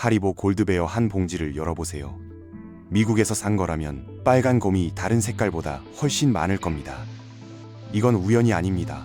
하리보 골드베어 한 봉지를 열어보세요. 미국에서 산 거라면 빨간 곰이 다른 색깔보다 훨씬 많을 겁니다. 이건 우연이 아닙니다.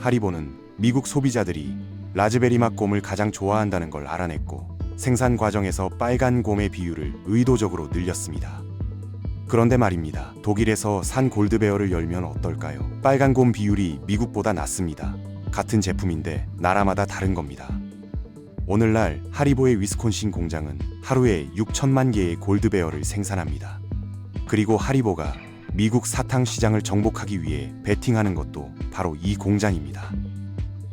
하리보는 미국 소비자들이 라즈베리 맛 곰을 가장 좋아한다는 걸 알아냈고 생산 과정에서 빨간 곰의 비율을 의도적으로 늘렸습니다. 그런데 말입니다. 독일에서 산 골드베어를 열면 어떨까요? 빨간 곰 비율이 미국보다 낮습니다. 같은 제품인데 나라마다 다른 겁니다. 오늘날 하리보의 위스콘신 공장은 하루에 6천만 개의 골드베어를 생산합니다. 그리고 하리보가 미국 사탕 시장을 정복하기 위해 베팅하는 것도 바로 이 공장입니다.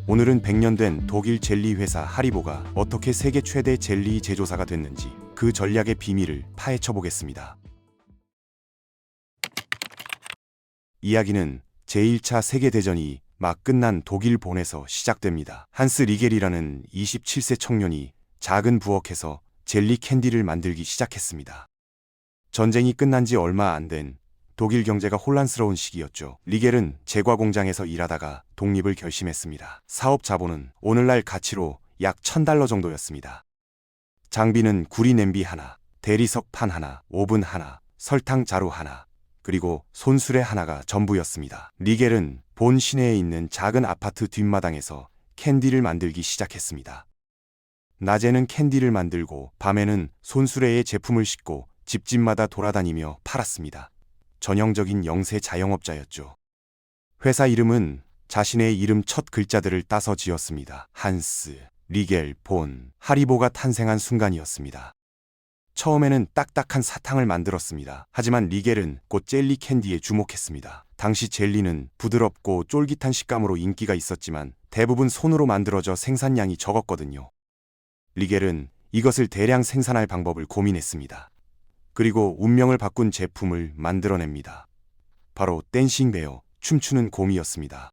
오늘은 100년 된 독일 젤리 회사 하리보가 어떻게 세계 최대 젤리 제조사가 됐는지 그 전략의 비밀을 파헤쳐 보겠습니다. 이야기는 제1차 세계대전이 막 끝난 독일 본에서 시작됩니다. 한스 리겔이라는 27세 청년이 작은 부엌에서 젤리 캔디를 만들기 시작했습니다. 전쟁이 끝난 지 얼마 안 된 독일 경제가 혼란스러운 시기였죠. 리겔은 제과 공장에서 일하다가 독립을 결심했습니다. 사업 자본은 오늘날 가치로 약 1000달러 정도였습니다. 장비는 구리 냄비 하나, 대리석 판 하나, 오븐 하나, 설탕 자루 하나, 그리고 손수레 하나가 전부였습니다. 리겔은 본 시내에 있는 작은 아파트 뒷마당에서 캔디를 만들기 시작했습니다. 낮에는 캔디를 만들고 밤에는 손수레에 제품을 싣고 집집마다 돌아다니며 팔았습니다. 전형적인 영세 자영업자였죠. 회사 이름은 자신의 이름 첫 글자들을 따서 지었습니다. 한스, 리겔, 본, 하리보가 탄생한 순간이었습니다. 처음에는 딱딱한 사탕을 만들었습니다. 하지만 리겔은 곧 젤리 캔디에 주목했습니다. 당시 젤리는 부드럽고 쫄깃한 식감으로 인기가 있었지만 대부분 손으로 만들어져 생산량이 적었거든요. 리겔은 이것을 대량 생산할 방법을 고민했습니다. 그리고 운명을 바꾼 제품을 만들어냅니다. 바로 댄싱 베어, 춤추는 곰이었습니다.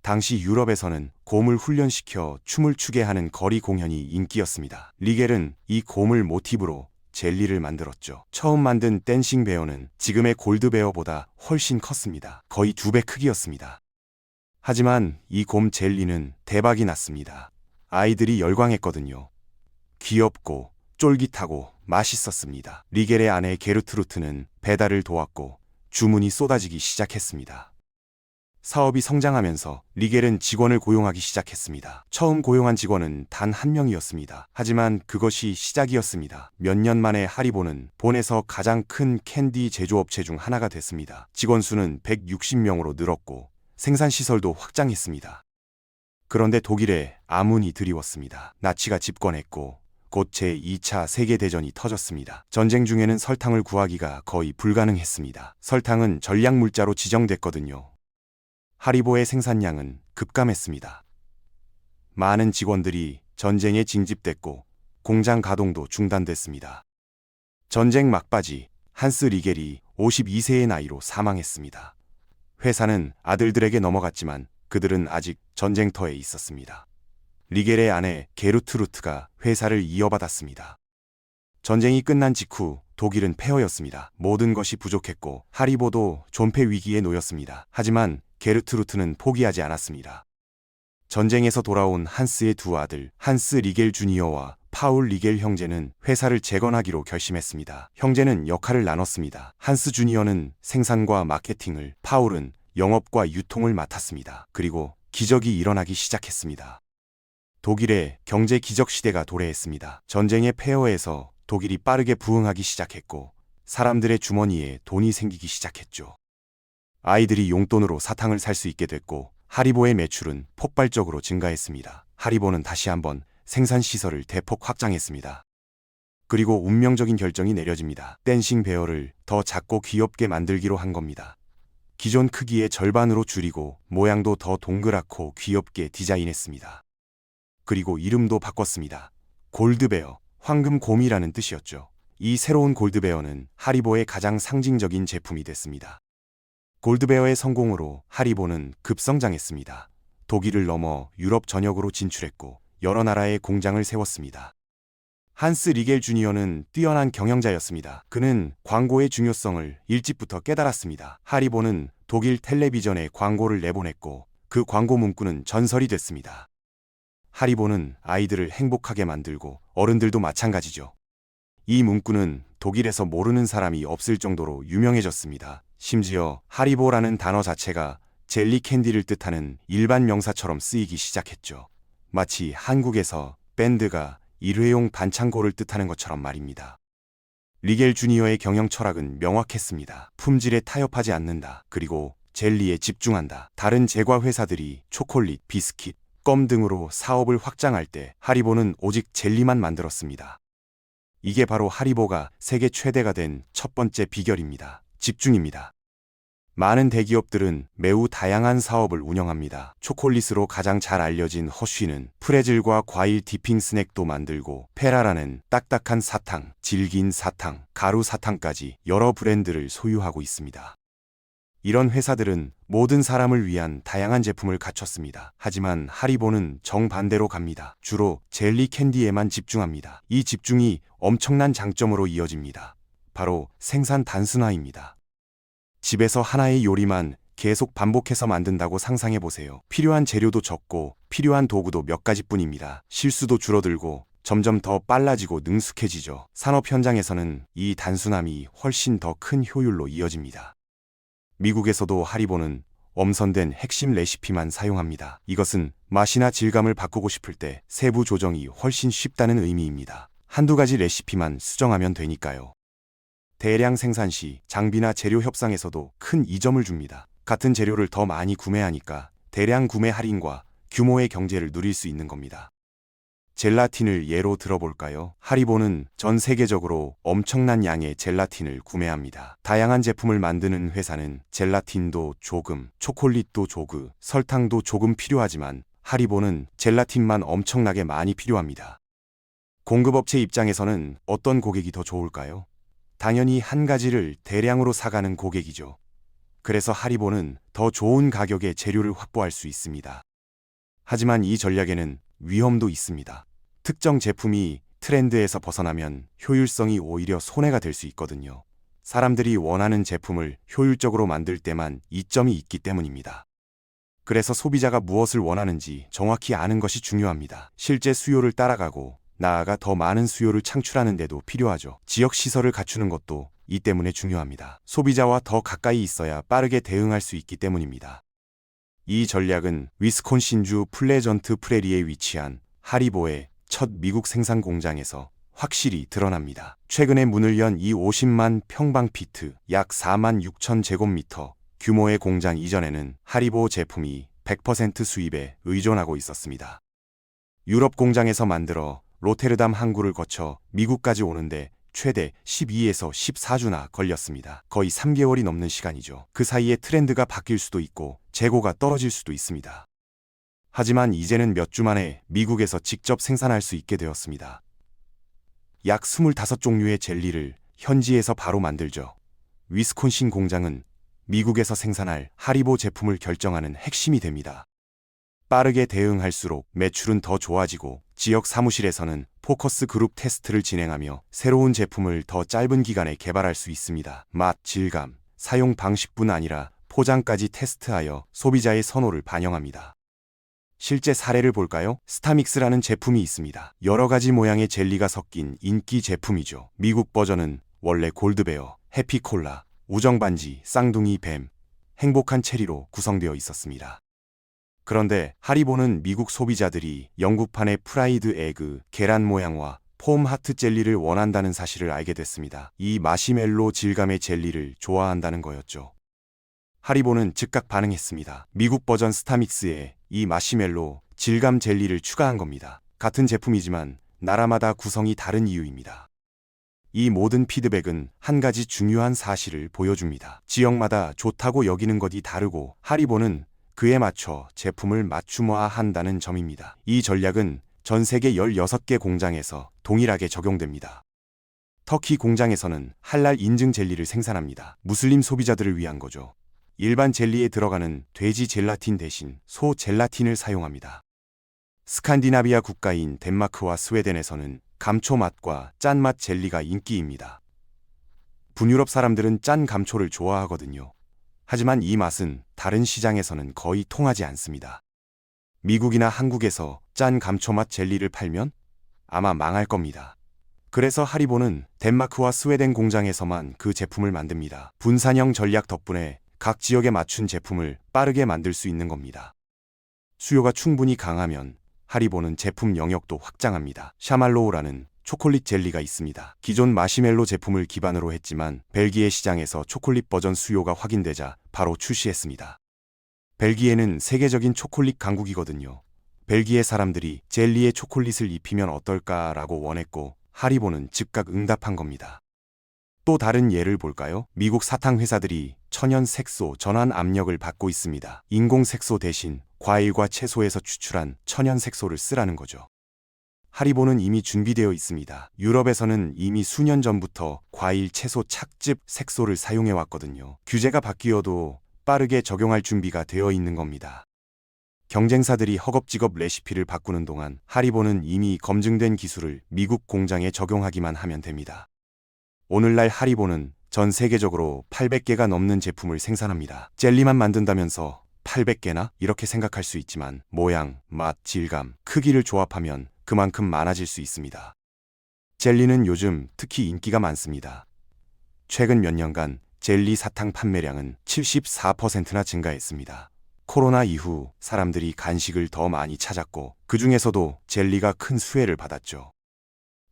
당시 유럽에서는 곰을 훈련시켜 춤을 추게 하는 거리 공연이 인기였습니다. 리겔은 이 곰을 모티브로 젤리를 만들었죠. 처음 만든 댄싱 베어는 지금의 골드 베어보다 훨씬 컸습니다. 거의 두 배 크기였습니다. 하지만 이 곰 젤리는 대박이 났습니다. 아이들이 열광했거든요. 귀엽고 쫄깃하고 맛있었습니다. 리겔의 아내 게르트루트는 배달을 도왔고 주문이 쏟아지기 시작했습니다. 사업이 성장하면서 리겔은 직원을 고용하기 시작했습니다. 처음 고용한 직원은 단 한 명이었습니다. 하지만 그것이 시작이었습니다. 몇 년 만에 하리보는 본에서 가장 큰 캔디 제조업체 중 하나가 됐습니다. 직원 수는 160명으로 늘었고 생산 시설도 확장했습니다. 그런데 독일에 아문이 드리웠습니다. 나치가 집권했고 곧 제2차 세계대전이 터졌습니다. 전쟁 중에는 설탕을 구하기가 거의 불가능했습니다. 설탕은 전략물자로 지정됐거든요. 하리보의 생산량은 급감했습니다. 많은 직원들이 전쟁에 징집됐고 공장 가동도 중단됐습니다. 전쟁 막바지 한스 리겔이 52세의 나이로 사망했습니다. 회사는 아들들에게 넘어갔지만 그들은 아직 전쟁터에 있었습니다. 리겔의 아내 게루트 루트가 회사를 이어받았습니다. 전쟁이 끝난 직후 독일은 폐허였습니다. 모든 것이 부족했고 하리보도 존폐 위기에 놓였습니다. 하지만 게르트 루트는 포기하지 않았습니다. 전쟁에서 돌아온 한스의 두 아들 한스 리겔 주니어와 파울 리겔 형제는 회사를 재건하기로 결심했습니다. 형제는 역할을 나눴습니다. 한스 주니어는 생산과 마케팅을, 파울은 영업과 유통을 맡았습니다. 그리고 기적이 일어나기 시작했습니다. 독일의 경제 기적 시대가 도래했습니다. 전쟁의 폐허에서 독일이 빠르게 부흥하기 시작했고 사람들의 주머니에 돈이 생기기 시작했죠. 아이들이 용돈으로 사탕을 살 수 있게 됐고 하리보의 매출은 폭발적으로 증가했습니다. 하리보는 다시 한번 생산 시설을 대폭 확장했습니다. 그리고 운명적인 결정이 내려집니다. 댄싱 베어를 더 작고 귀엽게 만들기로 한 겁니다. 기존 크기의 절반으로 줄이고 모양도 더 동그랗고 귀엽게 디자인했습니다. 그리고 이름도 바꿨습니다. 골드베어, 황금곰이라는 뜻이었죠. 이 새로운 골드베어는 하리보의 가장 상징적인 제품이 됐습니다. 골드베어의 성공으로 하리보는 급성장했습니다. 독일을 넘어 유럽 전역으로 진출했고 여러 나라의 공장을 세웠습니다. 한스 리겔 주니어는 뛰어난 경영자였습니다. 그는 광고의 중요성을 일찍부터 깨달았습니다. 하리보는 독일 텔레비전에 광고를 내보냈고 그 광고 문구는 전설이 됐습니다. 하리보는 아이들을 행복하게 만들고 어른들도 마찬가지죠. 이 문구는 독일에서 모르는 사람이 없을 정도로 유명해졌습니다. 심지어 하리보라는 단어 자체가 젤리 캔디를 뜻하는 일반 명사처럼 쓰이기 시작했죠. 마치 한국에서 밴드가 일회용 반창고를 뜻하는 것처럼 말입니다. 리겔 주니어의 경영 철학은 명확했습니다. 품질에 타협하지 않는다. 그리고 젤리에 집중한다. 다른 제과 회사들이 초콜릿, 비스킷, 껌 등으로 사업을 확장할 때 하리보는 오직 젤리만 만들었습니다. 이게 바로 하리보가 세계 최대가 된 첫 번째 비결입니다. 집중입니다. 많은 대기업들은 매우 다양한 사업을 운영합니다. 초콜릿으로 가장 잘 알려진 허쉬는 프레즐과 과일 디핑 스낵도 만들고 페라라는 딱딱한 사탕, 질긴 사탕, 가루 사탕까지 여러 브랜드를 소유하고 있습니다. 이런 회사들은 모든 사람을 위한 다양한 제품을 갖췄습니다. 하지만 하리보는 정반대로 갑니다. 주로 젤리 캔디에만 집중합니다. 이 집중이 엄청난 장점으로 이어집니다. 바로 생산 단순화입니다. 집에서 하나의 요리만 계속 반복해서 만든다고 상상해 보세요. 필요한 재료도 적고 필요한 도구도 몇 가지뿐입니다. 실수도 줄어들고 점점 더 빨라지고 능숙해지죠. 산업 현장에서는 이 단순함이 훨씬 더 큰 효율로 이어집니다. 미국에서도 하리보는 엄선된 핵심 레시피만 사용합니다. 이것은 맛이나 질감을 바꾸고 싶을 때 세부 조정이 훨씬 쉽다는 의미입니다. 한두 가지 레시피만 수정하면 되니까요. 대량 생산 시 장비나 재료 협상에서도 큰 이점을 줍니다. 같은 재료를 더 많이 구매하니까 대량 구매 할인과 규모의 경제를 누릴 수 있는 겁니다. 젤라틴을 예로 들어볼까요? 하리보는 전 세계적으로 엄청난 양의 젤라틴을 구매합니다. 다양한 제품을 만드는 회사는 젤라틴도 조금, 초콜릿도 조금, 설탕도 조금 필요하지만 하리보는 젤라틴만 엄청나게 많이 필요합니다. 공급업체 입장에서는 어떤 고객이 더 좋을까요? 당연히 한 가지를 대량으로 사가는 고객이죠. 그래서 하리보는 더 좋은 가격의 재료를 확보할 수 있습니다. 하지만 이 전략에는 위험도 있습니다. 특정 제품이 트렌드에서 벗어나면 효율성이 오히려 손해가 될 수 있거든요. 사람들이 원하는 제품을 효율적으로 만들 때만 이점이 있기 때문입니다. 그래서 소비자가 무엇을 원하는지 정확히 아는 것이 중요합니다. 실제 수요를 따라가고 나아가 더 많은 수요를 창출하는 데도 필요하죠. 지역 시설을 갖추는 것도 이 때문에 중요합니다. 소비자와 더 가까이 있어야 빠르게 대응할 수 있기 때문입니다. 이 전략은 위스콘신주 플레전트 프레리에 위치한 하리보의 첫 미국 생산 공장에서 확실히 드러납니다. 최근에 문을 연 이 50만 평방피트, 약 4만 6천 제곱미터 규모의 공장 이전에는 하리보 제품이 100% 수입에 의존하고 있었습니다. 유럽 공장에서 만들어 로테르담 항구를 거쳐 미국까지 오는데 최대 12에서 14주나 걸렸습니다. 거의 3개월이 넘는 시간이죠. 그 사이에 트렌드가 바뀔 수도 있고 재고가 떨어질 수도 있습니다. 하지만 이제는 몇 주 만에 미국에서 직접 생산할 수 있게 되었습니다. 약 25종류의 젤리를 현지에서 바로 만들죠. 위스콘신 공장은 미국에서 생산할 하리보 제품을 결정하는 핵심이 됩니다. 빠르게 대응할수록 매출은 더 좋아지고 지역 사무실에서는 포커스 그룹 테스트를 진행하며 새로운 제품을 더 짧은 기간에 개발할 수 있습니다. 맛, 질감, 사용 방식뿐 아니라 포장까지 테스트하여 소비자의 선호를 반영합니다. 실제 사례를 볼까요? 스타믹스라는 제품이 있습니다. 여러 가지 모양의 젤리가 섞인 인기 제품이죠. 미국 버전은 원래 골드베어, 해피콜라, 우정반지, 쌍둥이 뱀, 행복한 체리로 구성되어 있었습니다. 그런데 하리보는 미국 소비자들이 영국판의 프라이드 에그, 계란 모양과 폼 하트 젤리를 원한다는 사실을 알게 됐습니다. 이 마시멜로 질감의 젤리를 좋아한다는 거였죠. 하리보는 즉각 반응했습니다. 미국 버전 스타믹스에 이 마시멜로 질감 젤리를 추가한 겁니다. 같은 제품이지만 나라마다 구성이 다른 이유입니다. 이 모든 피드백은 한 가지 중요한 사실을 보여줍니다. 지역마다 좋다고 여기는 것이 다르고 하리보는 그에 맞춰 제품을 맞춤화한다는 점입니다. 이 전략은 전 세계 16개 공장에서 동일하게 적용됩니다. 터키 공장에서는 할랄 인증 젤리를 생산합니다. 무슬림 소비자들을 위한 거죠. 일반 젤리에 들어가는 돼지 젤라틴 대신 소 젤라틴을 사용합니다. 스칸디나비아 국가인 덴마크와 스웨덴에서는 감초 맛과 짠맛 젤리가 인기입니다. 북유럽 사람들은 짠 감초를 좋아하거든요. 하지만 이 맛은 다른 시장에서는 거의 통하지 않습니다. 미국이나 한국에서 짠 감초맛 젤리를 팔면 아마 망할 겁니다. 그래서 하리보는 덴마크와 스웨덴 공장에서만 그 제품을 만듭니다. 분산형 전략 덕분에 각 지역에 맞춘 제품을 빠르게 만들 수 있는 겁니다. 수요가 충분히 강하면 하리보는 제품 영역도 확장합니다. 샤말로우라는 초콜릿 젤리가 있습니다. 기존 마시멜로 제품을 기반으로 했지만 벨기에 시장에서 초콜릿 버전 수요가 확인되자 바로 출시했습니다. 벨기에는 세계적인 초콜릿 강국이거든요. 벨기에 사람들이 젤리에 초콜릿을 입히면 어떨까라고 원했고 하리보는 즉각 응답한 겁니다. 또 다른 예를 볼까요? 미국 사탕 회사들이 천연 색소 전환 압력을 받고 있습니다. 인공 색소 대신 과일과 채소에서 추출한 천연 색소를 쓰라는 거죠. 하리보는 이미 준비되어 있습니다. 유럽에서는 이미 수년 전부터 과일, 채소 착즙 색소를 사용해 왔거든요. 규제가 바뀌어도 빠르게 적용할 준비가 되어 있는 겁니다. 경쟁사들이 허겁지겁 레시피를 바꾸는 동안 하리보는 이미 검증된 기술을 미국 공장에 적용하기만 하면 됩니다. 오늘날 하리보는 전 세계적으로 800개가 넘는 제품을 생산합니다. 젤리만 만든다면서 800개나? 이렇게 생각할 수 있지만 모양, 맛, 질감, 크기를 조합하면 그만큼 많아질 수 있습니다. 젤리는 요즘 특히 인기가 많습니다. 최근 몇 년간 젤리 사탕 판매량은 74%나 증가했습니다. 코로나 이후 사람들이 간식을 더 많이 찾았고 그 중에서도 젤리가 큰 수혜를 받았죠.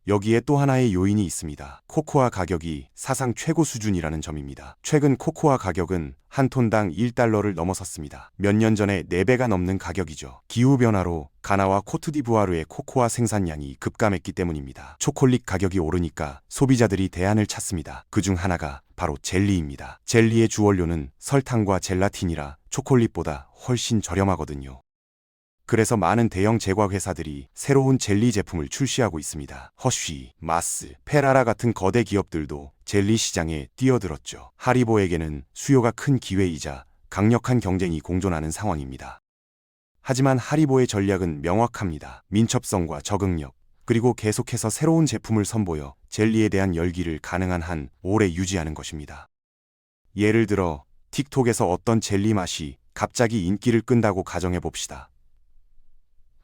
여기에 또 하나의 요인이 있습니다. 코코아 가격이 사상 최고 수준이라는 점입니다. 최근 코코아 가격은 한 톤당 1달러를 넘어섰습니다. 몇 년 전에 4배가 넘는 가격이죠. 기후변화로 가나와 코트디부아르의 코코아 생산량이 급감했기 때문입니다. 초콜릿 가격이 오르니까 소비자들이 대안을 찾습니다. 그 중 하나가 바로 젤리입니다. 젤리의 주원료는 설탕과 젤라틴이라 초콜릿보다 훨씬 저렴하거든요. 그래서 많은 대형 제과 회사들이 새로운 젤리 제품을 출시하고 있습니다. 허쉬, 마스, 페라라 같은 거대 기업들도 젤리 시장에 뛰어들었죠. 하리보에게는 수요가 큰 기회이자 강력한 경쟁이 공존하는 상황입니다. 하지만 하리보의 전략은 명확합니다. 민첩성과 적응력, 그리고 계속해서 새로운 제품을 선보여 젤리에 대한 열기를 가능한 한 오래 유지하는 것입니다. 예를 들어 틱톡에서 어떤 젤리 맛이 갑자기 인기를 끈다고 가정해 봅시다.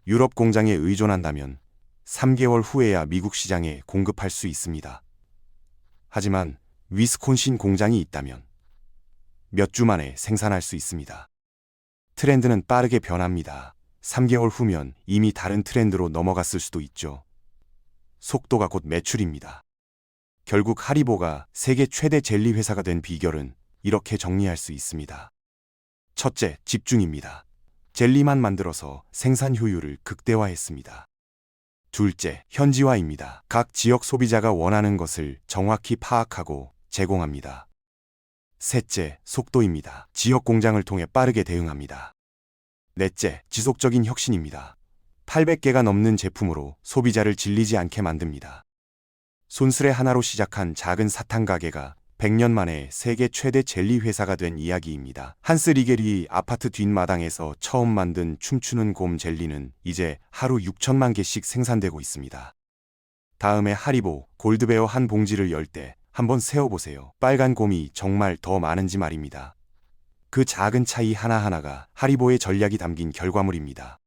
유럽 공장에 의존한다면 3개월 후에야 미국 시장에 공급할 수 있습니다. 하지만 위스콘신 공장이 있다면 몇 주 만에 생산할 수 있습니다. 트렌드는 빠르게 변합니다. 3개월 후면 이미 다른 트렌드로 넘어갔을 수도 있죠. 속도가 곧 매출입니다. 결국 하리보가 세계 최대 젤리 회사가 된 비결은 이렇게 정리할 수 있습니다. 첫째, 집중입니다. 젤리만 만들어서 생산 효율을 극대화했습니다. 둘째, 현지화입니다. 각 지역 소비자가 원하는 것을 정확히 파악하고 제공합니다. 셋째, 속도입니다. 지역 공장을 통해 빠르게 대응합니다. 넷째, 지속적인 혁신입니다. 800개가 넘는 제품으로 소비자를 질리지 않게 만듭니다. 손수레 하나로 시작한 작은 사탕 가게가 100년 만에 세계 최대 젤리 회사가 된 이야기입니다. 한스 리겔이 아파트 뒷마당에서 처음 만든 춤추는 곰 젤리는 이제 하루 6천만 개씩 생산되고 있습니다. 다음에 하리보, 골드베어 한 봉지를 열 때 한번 세어보세요. 빨간 곰이 정말 더 많은지 말입니다. 그 작은 차이 하나하나가 하리보의 전략이 담긴 결과물입니다.